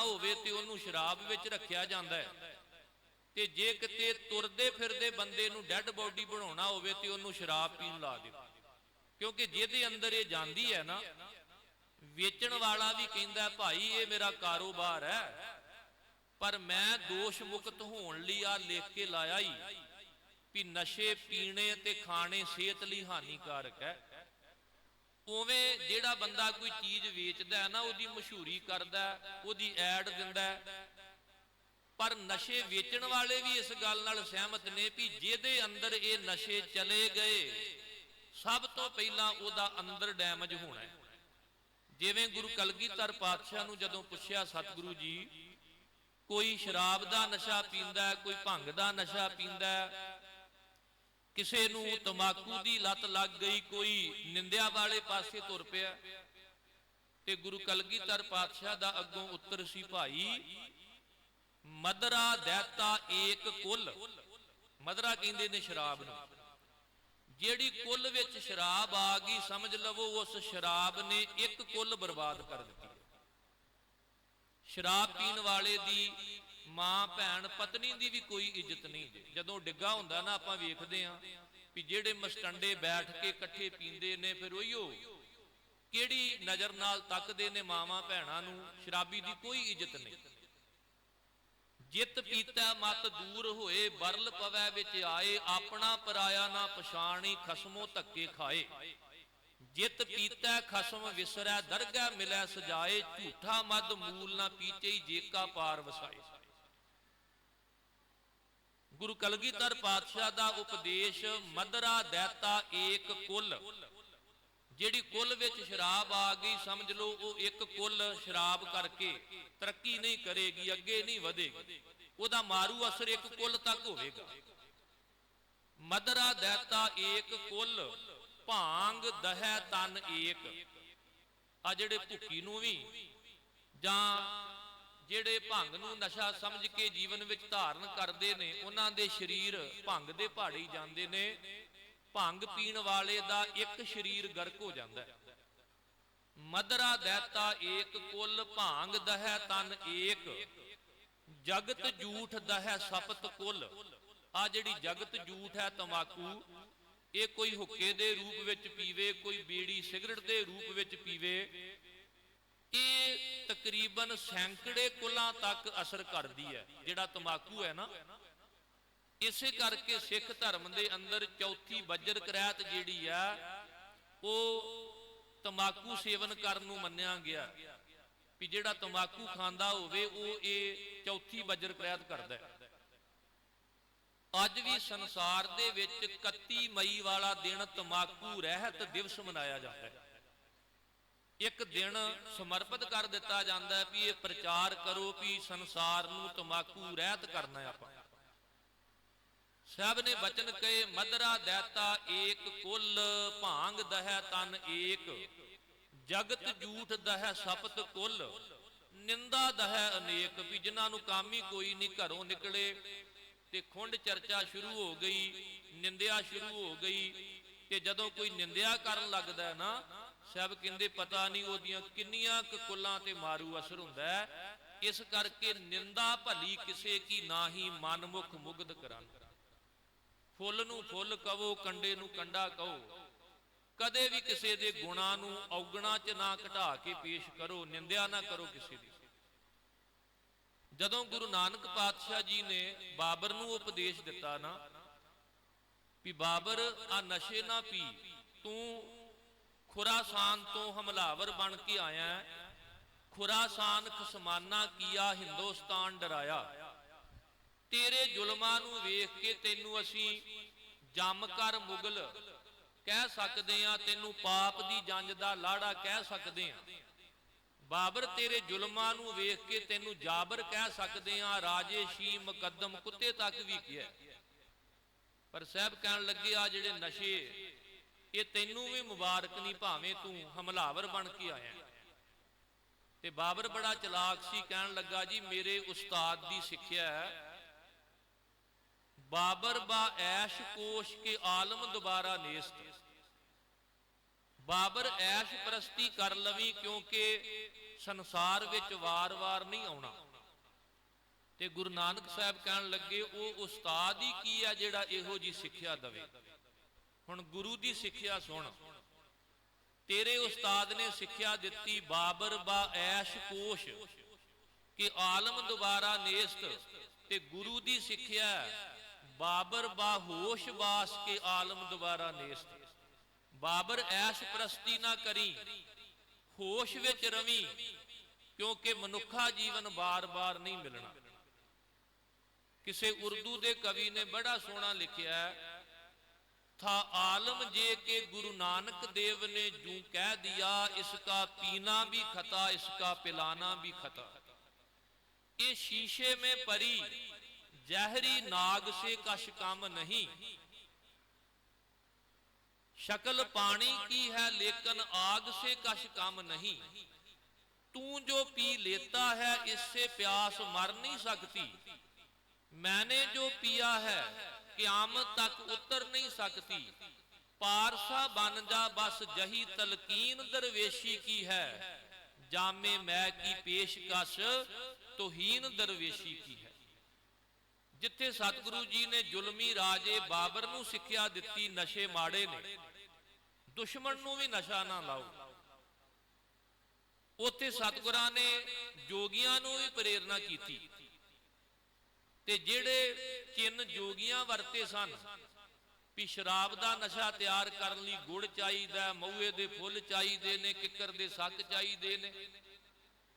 ਤੁਰਨਾ ਹੋਵੇ ਤੇ ਉਹਨੂੰ ਸ਼ਰਾਬ ਵਿੱਚ ਰੱਖਿਆ ਜਾਂਦਾ ਹੈ। ਤੇ ਜੇ ਕਿਤੇ ਤੁਰਦੇ ਫਿਰਦੇ ਬੰਦੇ ਨੂੰ ਡੈੱਡ ਬੋਡੀ ਬਣਾਉਣਾ ਹੋਵੇ ਤੇ ਉਹਨੂੰ ਸ਼ਰਾਬ ਪੀਣ ਲਾ ਦਿਓ। ਕਿਉਂਕਿ ਜਿਹਦੇ ਅੰਦਰ ਇਹ ਜਾਂਦੀ ਹੈ ਨਾ, ਵੇਚਣ ਵਾਲਾ ਵੀ ਕਹਿੰਦਾ, ਭਾਈ, ਇਹ ਮੇਰਾ ਕਾਰੋਬਾਰ ਹੈ, ਪਰ ਮੈਂ ਦੋਸ਼ ਮੁਕਤ ਹੋਣ ਲਈ ਆ ਲਿਖ ਕੇ ਲਾਇਆ ਹੀ ਵੀ ਨਸ਼ੇ ਪੀਣੇ ਤੇ ਖਾਣੇ ਸਿਹਤ ਲਈ ਹਾਨੀਕਾਰਕ ਹੈ। ਉਵੇਂ ਜਿਹੜਾ ਬੰਦਾ ਕੋਈ ਚੀਜ਼ ਵੇਚਦਾ ਹੈ ਨਾ, ਉਹਦੀ ਮਸ਼ਹੂਰੀ ਕਰਦਾ ਉਹਦੀ ਐਡ ਦਿੰਦਾ ਪਰ ਨਸ਼ੇ ਵੇਚਣ ਵਾਲੇ ਵੀ ਇਸ ਗੱਲ ਨਾਲ ਸਹਿਮਤ ਨੇ ਵੀ ਜਿਹਦੇ ਅੰਦਰ ਇਹ ਨਸ਼ੇ ਚਲੇ ਗਏ, ਸਭ ਤੋਂ ਪਹਿਲਾਂ ਉਹਦਾ ਅੰਦਰ ਡੈਮੇਜ ਹੋਣਾ ਹੈ। ਜਿਵੇਂ ਗੁਰੂ ਕਲਗੀਧਰ ਪਾਤਸ਼ਾਹ ਨੂੰ ਜਦੋਂ ਪੁੱਛਿਆ, ਸਤਿਗੁਰੂ ਜੀ, ਕੋਈ ਸ਼ਰਾਬ ਦਾ ਨਸ਼ਾ ਪੀਂਦਾ ਕੋਈ ਭੰਗ ਦਾ ਨਸ਼ਾ ਪੀਂਦਾ ਕਿਸੇ ਨੂੰ ਤਮਾਕੂ ਦੀ ਲਤ ਲੱਗ ਗਈ, ਕੋਈ ਨਿੰਦਿਆ ਵਾਲੇ ਪਾਸੇ ਤੁਰ ਪਿਆ। ਤੇ ਗੁਰੂ ਕਲਗੀਧਰ ਪਾਤਸ਼ਾਹ ਦਾ ਅੱਗੋਂ ਉੱਤਰ ਸੀ, ਭਾਈ, ਮਦਰਾ ਦੈਤਾ ਏਕ ਕੁੱਲ। ਮਦਰਾ ਕਹਿੰਦੇ ਨੇ ਸ਼ਰਾਬ ਨੂੰ। ਜਿਹੜੀ ਕੁੱਲ ਵਿੱਚ ਸ਼ਰਾਬ ਆ ਗਈ, ਸਮਝ ਲਵੋ, ਉਸ ਸ਼ਰਾਬ ਨੇ ਇੱਕ ਕੁੱਲ ਬਰਬਾਦ ਕਰ ਦਿੱਤੀ। ਸ਼ਰਾਬ ਪੀਣ ਵਾਲੇ ਦੀ ਮਾਂ, ਭੈਣ, ਪਤਨੀ ਦੀ ਵੀ ਕੋਈ ਇੱਜ਼ਤ ਨਹੀਂ। ਜੇ। ਜਦੋਂ ਡਿੱਗਾ ਹੁੰਦਾ ਨਾ, ਆਪਾਂ ਵੇਖਦੇ ਆਂ ਵੀ ਜਿਹੜੇ ਮਸਟੰਡੇ ਬੈਠ ਕੇ ਇਕੱਠੇ ਪੀਂਦੇ ਨੇ, ਫਿਰ ਉਹੀਓ ਕਿਹੜੀ ਨਜ਼ਰ ਨਾਲ ਤੱਕਦੇ ਨੇ ਮਾਵਾਂ ਭੈਣਾਂ ਨੂੰ? ਸ਼ਰਾਬੀ ਦੀ ਕੋਈ ਇੱਜ਼ਤ ਨਹੀਂ। ਜਿਤ ਪੀਤਾ ਮਤ ਦੂਰ ਹੋਏ ਬਰਲ ਪਵੈ ਵਿੱਚ ਆਏ, ਆਪਣਾ ਪਰਾਇਆ ਨਾ ਪਛਾਣੀ, ਖਸਮੋ ਧੱਕੇ ਖਾਏ। ਜਿਤ ਪੀਤਾ ਖਸਮ ਵਿਸਰੈ, ਦਰਗਹਿ ਮਿਲੈ ਸਜਾਏ, ਝੂਠਾ ਮਦ ਮੂਲ ਨਾ ਪੀਚੇ ਜੇਕਾ ਪਾਰ ਵਸਾਏ। ਗੁਰੂ ਕਲਗੀਧਰ ਪਾਤਸ਼ਾਹ ਦਾ ਉਪਦੇਸ਼ ਮਦਰਾ ਦੈਤਾ ਏਕ ਕੁੱਲ। ਜਿਹੜੀ ਕੁੱਲ ਵਿੱਚ ਸ਼ਰਾਬ ਆ ਗਈ, ਸਮਝ ਲਓ, ਉਹ ਇੱਕ ਕੁੱਲ ਸ਼ਰਾਬ ਕਰਕੇ ਤਰੱਕੀ ਨਹੀਂ ਕਰੇਗੀ, ਅੱਗੇ ਨਹੀਂ ਵਧੇਗੀ। ਉਹਦਾ ਮਾਰੂ ਅਸਰ ਇੱਕ ਕੁੱਲ ਤੱਕ ਹੋਵੇਗਾ। ਮਦਰਾ ਦੈਤਾ ਏਕ ਕੁੱਲ, ਭਾਂਗ ਦਹਿ ਤਨ ਏਕ। ਆ ਜਿਹੜੇ ਭੁੱਕੀ ਨੂੰ ਵੀ ਜਾਂ ਜਿਹੜੇ ਭੰਗ ਨੂੰ ਨਸ਼ਾ ਸਮਝ ਕੇ ਜੀਵਨ ਵਿੱਚ ਧਾਰਨ ਕਰਦੇ ਨੇ, ਉਹਨਾਂ ਦੇ ਸਰੀਰ ਭੰਗ ਦੇ ਪਹਾੜੀ ਜਾਂਦੇ ਨੇ। ਭੰਗ ਪੀਣ ਵਾਲੇ ਦਾ ਇੱਕ ਸਰੀਰ ਗਰਕ ਹੋ ਜਾਂਦਾ ਹੈ। ਮਦਰਾ ਦੈਤਾ ਏਕ, ਕੁੱਲ ਭਾਂਗ ਦਹਿ ਤਨ ਏਕ। ਜਗਤ ਝੂਠ ਦਹਿ ਸਪਤ ਕੁੱਲ। ਆ ਜਿਹੜੀ ਜਗਤ ਜੂਠ ਹੈ ਤਮਾਕੂ, ਇਹ ਕੋਈ ਹੁੱਕੇ ਦੇ ਰੂਪ ਵਿੱਚ ਪੀਵੇ, ਕੋਈ ਬੀੜੀ ਸਿਗਰਟ ਦੇ ਰੂਪ ਵਿੱਚ ਪੀਵੇ। ਇਹ ਤਕਰੀਬਨ ਸੈਂਕੜੇ ਕੁਲਾਂ ਤੱਕ ਅਸਰ ਕਰਦੀ ਹੈ, ਜਿਹੜਾ ਤਮਾਕੂ ਹੈ ਨਾ। ਇਸੇ ਕਰਕੇ ਸਿੱਖ ਧਰਮ ਦੇ ਅੰਦਰ ਚੌਥੀ ਬੱਜਰ ਕਰਾਤ ਜਿਹੜੀ ਆ, ਉਹ ਤਮਾਕੂ ਸੇਵਨ ਕਰਨ ਨੂੰ ਮੰਨਿਆ ਗਿਆ। ਵੀ ਜਿਹੜਾ ਤਮਾਕੂ ਖਾਂਦਾ ਹੋਵੇ, ਉਹ ਇਹ ਚੌਥੀ ਬੱਜਰ ਕਰਾਤ ਕਰਦਾ ਹੈ। ਅੱਜ ਵੀ ਸੰਸਾਰ ਦੇ ਵਿੱਚ 31 ਮਈ ਵਾਲਾ ਦਿਨ ਤਮਾਕੂ ਰਹਿਤ ਦਿਵਸ ਮਨਾਇਆ ਜਾਂਦਾ ਹੈ। ਇੱਕ ਦਿਨ ਸਮਰਪਿਤ ਕਰ ਦਿੱਤਾ ਜਾਂਦਾ ਹੈ ਵੀ ਇਹ ਪ੍ਰਚਾਰ ਕਰੋ ਵੀ ਸੰਸਾਰ ਨੂੰ ਤਮਾਕੂ ਰਹਿਤ ਕਰਨਾ ਆਪਾਂ। ਸਭ ਨੇ ਬਚਨ ਕਹੇ, ਮਦਰਾ ਦੈਤਾ ਏਕ ਕੁੱਲ, ਭਾਂਗ ਦਹਿ ਤਨ ਏਕ। ਜਗਤ ਜੂਠ ਦਹਿ ਸਪਤ ਕੁੱਲ। ਨਿੰਦਾ ਦਹਿ ਅਨੇਕ, ਵੀ ਜਿਨ੍ਹਾਂ ਨੂੰ ਕੰਮ ਹੀ ਕੋਈ ਨਹੀਂ ਘਰੋਂ ਨਿਕਲੇ। ਤੇ ਖੁੰਡ ਚਰਚਾ ਸ਼ੁਰੂ ਹੋ ਗਈ, ਨਿੰਦਿਆ ਸ਼ੁਰੂ ਹੋ ਗਈ। ਤੇ ਜਦੋਂ ਕੋਈ ਨਿੰਦਿਆ ਕਰਨ ਲੱਗਦਾ ਨਾ ਸਭ ਕਹਿੰਦੇ ਪਤਾ ਨਹੀਂ ਉਹਦੀਆਂ ਕਿੰਨੀਆਂ ਕੁ ਕੁੱਲਾਂ ਤੇ ਮਾਰੂ ਅਸਰ ਹੁੰਦਾ ਹੈ। ਇਸ ਕਰਕੇ ਨਿੰਦਾ ਭਲੀ ਕਿਸੇ ਕੀ ਨਾਹੀ ਮਨਮੁਖ ਮੁਗਧ ਕਰਨ ਫੁੱਲ ਨੂੰ ਫੁੱਲ ਕਹੋ ਕੰਡੇ ਨੂੰ ਕੰਡਾ ਕਹੋ ਕਦੇ ਵੀ ਕਿਸੇ ਦੇ ਗੁਣਾ ਨੂੰ ਔਗਣਾ ਚ ਨਾ ਘਟਾ ਕੇ ਪੇਸ਼ ਕਰੋ, ਨਿੰਦਿਆ ਨਾ ਕਰੋ ਕਿਸੇ ਦੀ। ਜਦੋਂ ਗੁਰੂ ਨਾਨਕ ਪਾਤਸ਼ਾਹ ਜੀ ਨੇ ਬਾਬਰ ਨੂੰ ਉਪਦੇਸ਼ ਦਿੱਤਾ ਨਾ, ਵੀ ਬਾਬਰ, ਆ ਨਸ਼ੇ ਨਾ ਪੀ, ਤੂੰ ਖੁਰਾਸਾਨ ਤੋਂ ਹਮਲਾਵਰ ਬਣ ਕੇ ਆਇਆ ਖੁਰਾਸਾਨ ਖਸਮਾਨਾ ਕੀਆ ਹਿੰਦੁਸਤਾਨ ਡਰਾਇਆ। ਤੇਰੇ ਜ਼ੁਲਮਾਂ ਨੂੰ ਵੇਖ ਕੇ ਤੈਨੂੰ ਅਸੀਂ ਜੰਮ ਕਰ ਮੁਗਲ ਕਹਿ ਸਕਦੇ ਆ ਤੈਨੂੰ ਪਾਪ ਦੀ ਜੰਜ ਦਾ ਲਾੜਾ ਕਹਿ ਸਕਦੇ ਆ ਬਾਬਰ, ਤੇਰੇ ਜ਼ੁਲਮਾਂ ਨੂੰ ਵੇਖ ਕੇ ਤੈਨੂੰ ਜਾਬਰ ਕਹਿ ਸਕਦੇ ਆ ਰਾਜੇ ਸ਼ੀ ਮੁਕੱਦਮ ਕੁੱਤੇ ਤੱਕ ਵੀ ਕਿਹਾ। ਪਰ ਸਾਹਿਬ ਕਹਿਣ ਲੱਗੇ ਆ ਜਿਹੜੇ ਨਸ਼ੇ ਇਹ ਤੈਨੂੰ ਵੀ ਮੁਬਾਰਕ ਨਹੀਂ, ਭਾਵੇਂ ਤੂੰ ਹਮਲਾਵਰ ਬਣ ਕੇ ਆਇਆ। ਤੇ ਬਾਬਰ ਬੜਾ ਚਲਾਕ ਸੀ, ਕਹਿਣ ਲੱਗਾ, ਜੀ, ਮੇਰੇ ਉਸਤਾਦ ਦੀ ਸਿੱਖਿਆ ਬਾਬਰ ਬਾ ਐਸ਼ ਕੋਸ਼ ਕੇ ਆਲਮ ਦੁਬਾਰਾ ਨੇਸਤ। ਬਾਬਰ ਐਸ਼ ਪ੍ਰਸਤੀ ਕਰ ਲਵੀ, ਕਿਉਂਕਿ ਸੰਸਾਰ ਵਿੱਚ ਵਾਰ-ਵਾਰ ਨਹੀਂ ਆਉਣਾ। ਤੇ ਗੁਰੂ ਨਾਨਕ ਸਾਹਿਬ ਕਹਿਣ ਲੱਗੇ, ਉਹ ਉਸਤਾਦ ਹੀ ਕੀ ਆ ਜਿਹੜਾ ਇਹੋ ਜੀ ਸਿੱਖਿਆ ਦਵੇ? ਹੁਣ ਗੁਰੂ ਦੀ ਸਿੱਖਿਆ ਸੁਣ। ਤੇਰੇ ਉਸਤਾਦ ਨੇ ਸਿੱਖਿਆ ਦਿੱਤੀ ਬਾਬਰ ਬਾ ਐਸ਼ ਕੋਸ਼, ਕਿ ਆਲਮ ਦੁਬਾਰਾ ਨੇਸਤ, ਤੇ ਗੁਰੂ ਦੀ ਸਿੱਖਿਆ ਬਾਬਰ ਬਾ ਹੋਸ਼ ਬਾਸ ਕੇ ਆਲਮ ਦੁਬਾਰਾ ਨੇਸਤ। ਬਾਬਰ ਐਸ਼ ਪ੍ਰਸਤੀ ਨਾ ਕਰੀ, ਹੋਸ਼ ਵਿੱਚ ਰਵੀ, ਕਿਉਂਕਿ ਮਨੁੱਖਾ ਜੀਵਨ ਬਾਰ-ਬਾਰ ਨਹੀਂ ਮਿਲਣਾ। ਕਿਸੇ ਉਰਦੂ ਦੇ ਕਵੀ ਨੇ ਬੜਾ ਸੋਹਣਾ ਲਿਖਿਆ ਹੈ था आलम जे के गुरु नानक देव ने जू कह दिया इसका पीना भी खता इसका पिलाना भी खता ये शीशे में परी जहरी नाग से कश काम नहीं शक्ल पानी की है लेकिन आग से कश काम नहीं तू जो पी लेता है इससे प्यास मर नहीं सकती मैंने जो पिया है ਕਿਆਮਤ ਤੱਕ ਉਤਰ ਨਹੀਂ ਸਕਤੀ ਪਾਰਸਾ ਬਨ ਜਾ, ਬਸ ਜਹੀ ਤਲਕੀਨ ਦਰਵੇਸ਼ੀ ਕੀ ਹੈ? ਜਾਮੇ ਮੈਂ ਕੀ ਪੇਸ਼ਕਸ਼ ਤੋਹੀਨ ਦਰਵੇਸ਼ੀ ਕੀ ਹੈ? ਜਿੱਥੇ ਸਤਿਗੁਰੂ ਜੀ ਨੇ ਜ਼ੁਲਮੀ ਰਾਜੇ ਬਾਬਰ ਨੂੰ ਸਿੱਖਿਆ ਦਿੱਤੀ, ਨਸ਼ੇ ਮਾੜੇ ਨੇ। ਦੁਸ਼ਮਣ ਨੂੰ ਵੀ ਨਸ਼ਾ ਨਾ ਲਾਓ। ਉੱਥੇ ਸਤਿਗੁਰਾਂ ਨੇ ਜੋਗੀਆਂ ਨੂੰ ਵੀ ਪ੍ਰੇਰਣਾ ਕੀਤੀ। ਤੇ ਜਿਹੜੇ ਚਿੰਨ ਜੋਗੀਆਂ ਵਰਤੇ ਸਨ, ਵੀ ਸ਼ਰਾਬ ਦਾ ਨਸ਼ਾ ਤਿਆਰ ਕਰਨ ਲਈ ਗੁੜ ਚਾਹੀਦਾ, ਮਊਏ ਦੇ ਫੁੱਲ ਚਾਹੀਦੇ ਨੇ, ਕਿੱਕਰ ਦੇ ਸੱਕ ਚਾਹੀਦੇ ਨੇ।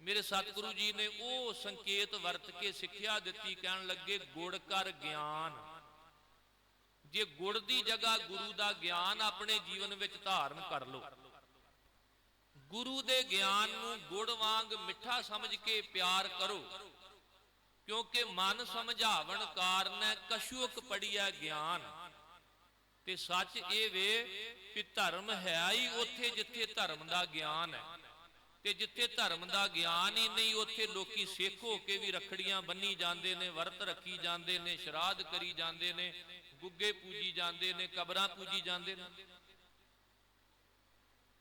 ਮੇਰੇ ਸਤਿਗੁਰੂ ਜੀ ਨੇ ਉਹ ਸੰਕੇਤ ਵਰਤ ਕੇ ਸਿੱਖਿਆ ਦਿੱਤੀ, ਕਹਿਣ ਲੱਗੇ, ਗੁੜ ਕਰ ਗਿਆਨ। ਜੇ ਗੁੜ ਦੀ ਜਗ੍ਹਾ ਗੁਰੂ ਦਾ ਗਿਆਨ ਆਪਣੇ ਜੀਵਨ ਵਿੱਚ ਧਾਰਨ ਕਰ ਲਓ। ਗੁਰੂ ਦੇ ਗਿਆਨ ਨੂੰ ਗੁੜ ਵਾਂਗ ਮਿੱਠਾ ਸਮਝ ਕੇ ਪਿਆਰ ਕਰੋ। ਕਿਉਂਕਿ ਮਨ ਸਮਝਾਵਣ ਕਾਰਨ ਕਸ਼ੂਕ ਪੜਿਆ ਗਿਆਨ। ਤੇ ਸੱਚ ਇਹ ਵੇ ਕਿ ਧਰਮ ਹੈ ਹੀ ਉੱਥੇ ਜਿੱਥੇ ਧਰਮ ਦਾ ਗਿਆਨ ਹੈ। ਤੇ ਜਿੱਥੇ ਧਰਮ ਦਾ ਗਿਆਨ ਹੀ ਨਹੀਂ, ਉੱਥੇ ਲੋਕੀ ਸਿੱਖ ਹੋ ਕੇ ਵੀ ਰਖੜੀਆਂ ਬੰਨੀ ਜਾਂਦੇ ਨੇ, ਵਰਤ ਰੱਖੀ ਜਾਂਦੇ ਨੇ, ਸ਼ਰਾਧ ਕਰੀ ਜਾਂਦੇ ਨੇ, ਗੁੱਗੇ ਪੂਜੀ ਜਾਂਦੇ ਨੇ, ਕਬਰਾਂ ਪੂਜੀ ਜਾਂਦੇ ਨੇ।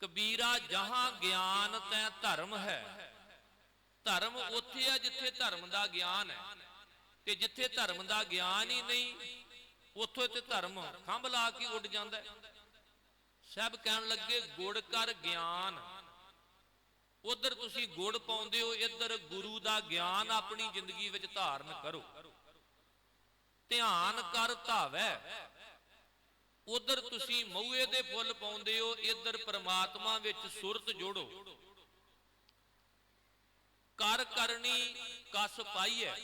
ਕਬੀਰਾ, ਜਹਾਂ ਗਿਆਨ ਤੈ ਧਰਮ ਹੈ ਧਰਮ ਉੱਥੇ ਆ ਜਿੱਥੇ ਧਰਮ ਦਾ ਗਿਆਨ ਹੈ। ਤੇ ਜਿੱਥੇ ਧਰਮ ਦਾ ਗਿਆਨ ਹੀ ਨਹੀਂ, ਉੱਥੋਂ ਤੇ ਧਰਮ ਖੰਭ ਲਾ ਕੇ ਉੱਡ ਜਾਂਦਾ ਹੈ। ਸਭ ਕਹਿਣ ਲੱਗੇ, ਗੁੜ ਕਰ ਗਿਆਨ। ਉਧਰ ਤੁਸੀਂ ਗੁੜ ਪਾਉਂਦੇ ਹੋ, ਇੱਧਰ ਗੁਰੂ ਦਾ ਗਿਆਨ ਆਪਣੀ ਜ਼ਿੰਦਗੀ ਵਿੱਚ ਧਾਰਨ ਕਰੋ। ਧਿਆਨ ਕਰ ਧਾਵੈ। ਉਧਰ ਤੁਸੀਂ ਮਊਏ ਦੇ ਫੁੱਲ ਪਾਉਂਦੇ ਹੋ, ਇੱਧਰ ਪ੍ਰਮਾਤਮਾ ਵਿੱਚ ਸੁਰਤ ਜੋੜੋ। ਕਰ ਕਰਨੀ ਕਸ ਪਾਈਐ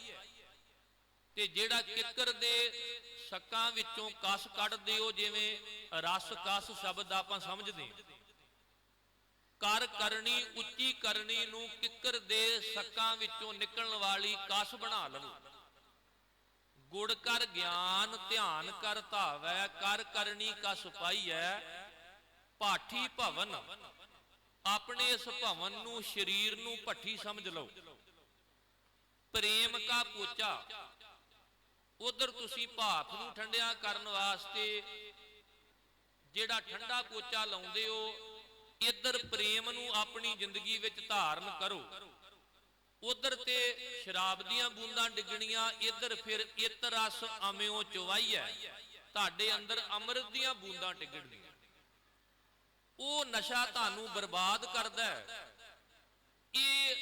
ਤੇ ਜਿਹੜਾ ਕਿੱਕਰ ਦੇ ਸੱਕਾਂ ਵਿੱਚੋਂ ਕਸ ਕੱਢਦੇ ਹੋ, ਜਿਵੇਂ ਰਸ ਕਸ ਸ਼ਬਦ ਆਪਾਂ ਸਮਝਦੇ ਹਾਂ। ਕਰ ਕਰਨੀ, ਉੱਚੀ ਕਰਨੀ ਨੂੰ ਕਿੱਕਰ ਦੇ ਸੱਕਾਂ ਵਿੱਚੋਂ ਨਿਕਲਣ ਵਾਲੀ ਕਸ ਬਣਾ ਲਵੋ। ਗੁੜ ਕਰ ਗਿਆਨ, ਧਿਆਨ ਕਰ ਧਾਵੈ, ਕਰ ਕਰਨੀ ਕਸ ਪਾਈਐ, ਪਾਠੀ ਭਵਨ। ਆਪਣੇ ਇਸ ਭਵਨ ਨੂੰ, ਸਰੀਰ ਨੂੰ ਭੱਠੀ ਸਮਝ ਲਓ। ਪ੍ਰੇਮ ਕਾ ਪੋਚਾ। ਉਧਰ ਤੁਸੀਂ ਭਾਪ ਨੂੰ ਠੰਡਿਆ ਕਰਨ ਵਾਸਤੇ ਜਿਹੜਾ ਠੰਡਾ ਪੋਚਾ ਲਾਉਂਦੇ ਹੋ, ਇੱਧਰ ਪ੍ਰੇਮ ਨੂੰ ਆਪਣੀ ਜ਼ਿੰਦਗੀ ਵਿੱਚ ਧਾਰਨ ਕਰੋ। ਉਧਰ ਤੇ ਸ਼ਰਾਬ ਦੀਆਂ ਬੂੰਦਾਂ ਡਿੱਗਣੀਆਂ, ਇੱਧਰ ਫਿਰ ਇਤ ਰਸ ਅਮਿਓ ਚਵਾਈਐ ਤੁਹਾਡੇ ਅੰਦਰ ਅੰਮ੍ਰਿਤ ਦੀਆਂ ਬੂੰਦਾਂ ਡਿੱਗਣਗੀਆਂ। ਉਹ ਨਸ਼ਾ ਤੁਹਾਨੂੰ ਬਰਬਾਦ ਕਰਦਾ ਹੈ। ਇਹ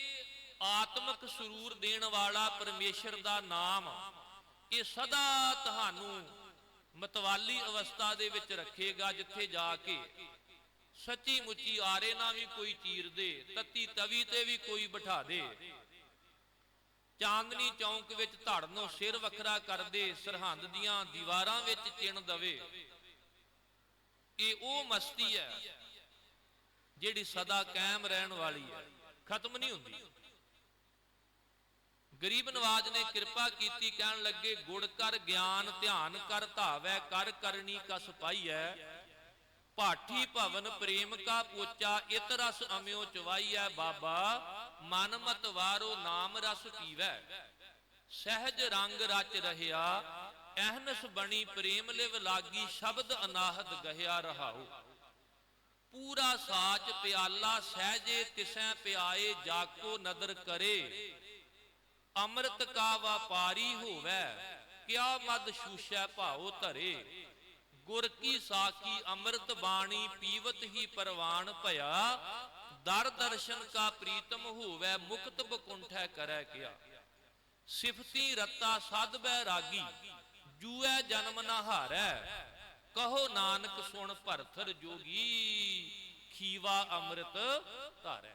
ਆਤਮਿਕ ਸਰੂਰ ਦੇਣ ਵਾਲਾ ਪਰਮੇਸ਼ਰ ਦਾ ਨਾਮ ਇਹ ਸਦਾ ਤੁਹਾਨੂੰ ਮਤਵਾਲੀ ਅਵਸਥਾ ਦੇ ਵਿੱਚ ਰੱਖੇਗਾ, ਜਿੱਥੇ ਜਾ ਕੇ ਸੱਚੀ ਮੁੱਚੀ ਆਰੇ ਨਾ ਵੀ ਕੋਈ ਚੀਰ ਦੇ, ਤੱਤੀ ਤਵੀ ਤੇ ਵੀ ਕੋਈ ਬਿਠਾ ਦੇ। ਚਾਂਦਨੀ ਚੌਂਕ ਵਿੱਚ ਧੜਨੋਂ ਸਿਰ ਵੱਖਰਾ ਕਰਦੇ ਸਰਹੰਦ ਦੀਆਂ ਦੀਵਾਰਾਂ ਵਿੱਚ ਚਿਣ ਦਵੇ। ਇਹ ਉਹ ਮਸਤੀ ਹੈ ਜਿਹੜੀ ਸਦਾ ਕਾਇਮ ਰਹਿਣ ਵਾਲੀ ਹੈ, ਖਤਮ ਨਹੀਂ ਹੁੰਦੀ। ਗਰੀਬ ਨਵਾਜ ਨੇ ਕਿਰਪਾ ਕੀਤੀ, ਕਹਿਣ ਲੱਗੇ, ਗੁੜ ਕਰ, ਗਿਆਨ, ਧਿਆਨ ਕਰ, ਧਾਵੈ, ਕਰ, ਕਰਨੀ ਕਸ ਪਾਈਐ। ਪਾਠੀ ਭਵਨ, ਪ੍ਰੇਮ ਕਾ ਪੋਚਾ, ਇਤ ਰਸ ਅਮਿਓ ਚਵਾਈਐ, ਬਾਬਾ, ਮਨ ਮਤ ਵਾਰੋ, ਨਾਮ ਰਸ ਪੀਵੈ। ਸਹਿਜ ਰੰਗ ਰਚ ਰਹਿਆ, ਅਹਨਸ ਬਣੀ, ਪ੍ਰੇਮ ਲਿਵ ਲਾਗੀ, ਸ਼ਬਦ ਅਨਾਹਦ ਗਹਿਆ ਰਹਾਉ। ਪੂਰਾ ਸਾਚ ਪਿਆਲਾ ਸਹਜੇ ਤਿਸੈ ਪਿਆਏ ਜਾਕੋ ਨਦਰ ਕਰੇ। ਅੰਮ੍ਰਿਤ ਕਾ ਵਪਾਰੀ ਹੋਵੇ, ਕਿਆ ਮਦ ਸ਼ੂਸ਼ੈ ਭਾਉ ਧਰੇ। ਗੁਰ ਕੀ ਸਾਖੀ ਅੰਮ੍ਰਿਤ ਬਾਣੀ ਪੀਵਤ ਹੀ ਪਰਵਾਨ ਭਇਆ। ਦਰ ਦਰਸ਼ਨ ਕਾ ਪ੍ਰੀਤਮ ਹੋਵੇ, ਮੁਕਤ ਬਕੁੰਠੈ ਕਰੈ ਕਿਆ। ਸਿਫਤੀ ਰਤਾ ਸਦ ਬੈ ਰਾਗੀ, ਜੂਐ ਜਨਮ ਨਾ ਹਾਰੈ। ਕਹੋ ਨਾਨਕ ਸੁਣ ਭਰਥਰ ਜੋਗੀ ਖੀਵਾ ਅੰਮ੍ਰਿਤ ਧਾਰੈ।